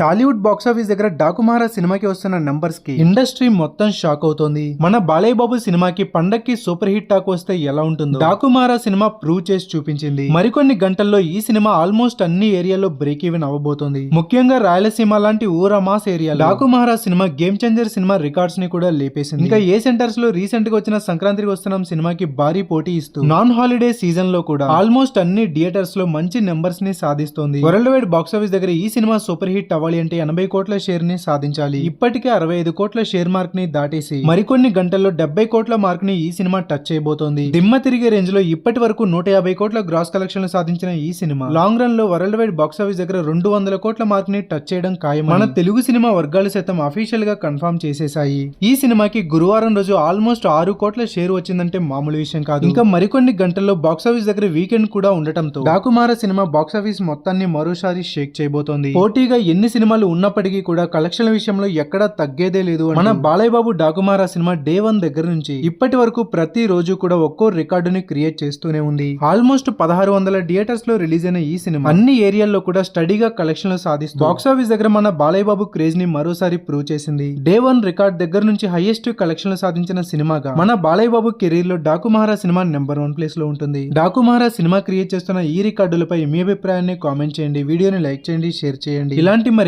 Tollywood box office దగ్గర డాకుమారా సినిమాకి వస్తున్న నంబర్స్కి ఇండస్ట్రీ మొత్తం షాక్ అవుతోంది. మన బాలయ్య బాబు సినిమాకి పండక్కి సూపర్ హిట్ టాక్ వస్తే ఎలా ఉంటుందో డాకుమారా సినిమా ప్రూవ్ చేసి చూపించింది. మరికొన్ని గంటల్లో ఈ సినిమా ఆల్మోస్ట్ అన్ని ఏరియాలో బ్రేక్ ఈవెన్ అవ్వబోతోంది. ముఖ్యంగా రాయలసీమ లాంటి ఊర mass area Daku Maharaj cinema Game Changer cinema రికార్డ్స్ని కూడా లేపేసింది. ఇంకా ఏ సెంటర్స్లో రీసెంట్గా వచ్చిన సంక్రాంతికి వస్తున్న సినిమాకి భారీ పోటీ ఇస్తూ నాన్ హాలిడే సీజన్లో కూడా ఆల్మోస్ట్ అన్ని థియేటర్స్లో మంచి నెంబర్స్ని సాధిస్తోంది. వరల్డ్ వైడ్ బాక్సాఫీస్ దగ్గర ఈ సినిమా సూపర్ హిట్ కావాలి అంటే ఎనభై కోట్ల షేర్ని సాధించాలి. ఇప్పటికే అరవై ఐదు కోట్ల షేర్ మార్క్ని దాటేసి మరికొన్ని గంటల్లో డెబ్బై కోట్ల మార్క్ని ఈ సినిమా టచ్ చేయబోతోంది. దిమ్మ తిరిగే రేంజ్లో ఇప్పటి వరకు నూట యాభై కోట్ల గ్రాస్ కలెక్షన్లు సాధించిన ఈ సినిమా లాంగ్ రన్లో వరల్డ్ వైడ్ బాక్సాఫీస్ దగ్గర రెండు వందల కోట్ల మార్క్ని టచ్ చేయడం ఖాయం మన తెలుగు సినిమా వర్గాలు సైతం అఫీషియల్గా కన్ఫర్మ్ చేసేశాయి. ఈ సినిమాకి గురువారం రోజు ఆల్మోస్ట్ ఆరు కోట్ల షేర్ వచ్చిందంటే మామూలు విషయం కాదు. ఇంకా మరికొన్ని గంటల్లో బాక్సాఫీస్ దగ్గర వీకెండ్ కూడా ఉండటంతో డాకుమార సినిమా బాక్సాఫీస్ మొత్తాన్ని మరోసారి షేక్ చేయబోతోంది. పోటీగా ఎన్ని సినిమాలు ఉన్నప్పటికీ కూడా కలెక్షన్ల విషయంలో ఎక్కడా తగ్గేదే లేదు మన Balayya Babu Daku Maharaj cinema day one దగ్గర నుంచి ఇప్పటి వరకు ప్రతి రోజు కూడా ఒక్కో రికార్డుని క్రియేట్ చేస్తూనే ఉంది. ఆల్మోస్ట్ పదహారు వందల థియేటర్స్లో రిలీజ్ అయిన ఈ సినిమా అన్ని ఏరియాల్లో కూడా స్టడీగా కలెక్షన్లు సాధిస్తూ బాక్స్ ఆఫీస్ దగ్గర మన బాలయ్య బాబు క్రేజ్ని మరోసారి ప్రూవ్ చేసింది. డే వన్ రికార్డ్ దగ్గర నుంచి హైయెస్ట్ కలెక్షన్లు సాధించిన సినిమాగా మన బాలయ్య బాబు కెరీర్లో డాకుమహారా సినిమా నెంబర్ వన్ ప్లేస్లో ఉంటుంది. డాకుమహారా సినిమా క్రియేట్ చేస్తున్న ఈ రికార్డులపై మీ అభిప్రాయాన్ని కామెంట్ చేయండి. వీడియోని లైక్ చేయండి షేర్ చేయండి. ఇలాంటి మరి